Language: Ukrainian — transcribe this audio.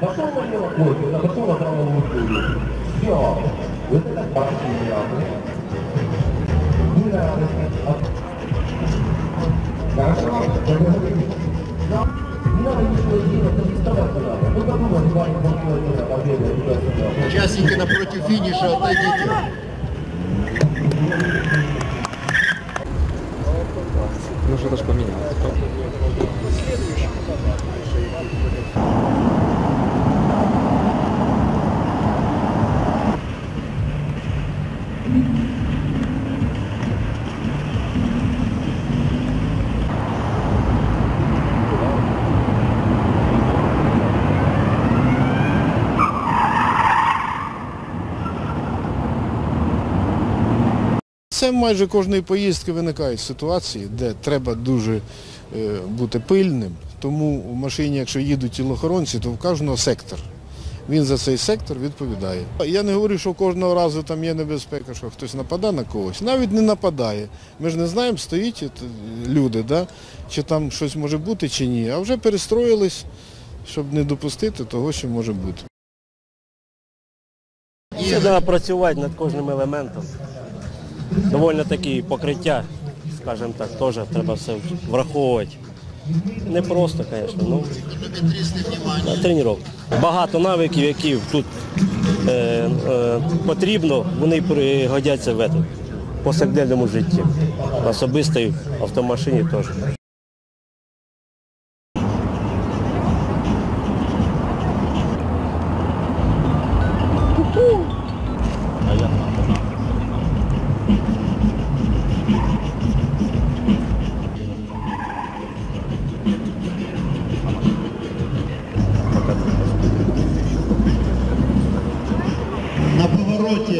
Пошел на него, ой, пошел на правую руку. Все, вот это пошли явно. Не надо. Хорошо? Не надо ничего делать, это не страдать надо. Только думать, что вам не Участники напротив финиша, отойдите. Ну что-то ж Це майже кожної поїздки виникають ситуації, де треба дуже е, бути пильним. Тому в машині, якщо їдуть тілохоронці, то в кожного сектор. Він за цей сектор відповідає. Я не говорю, що кожного разу там є небезпека, що хтось нападає на когось. Навіть не нападає. Ми ж не знаємо, стоїть е, люди, да? чи там щось може бути, чи ні. А вже перестроїлись, щоб не допустити того, що може бути. Ще треба працювати над кожним елементом. Довольно такі покриття, скажімо так, теж треба все враховувати. Не просто, звісно, ну на тренування. Багато навиків, які тут е, е, потрібно, вони пригодяться в этом, повсякденному житті. Особисто в автомашині теж. На повороте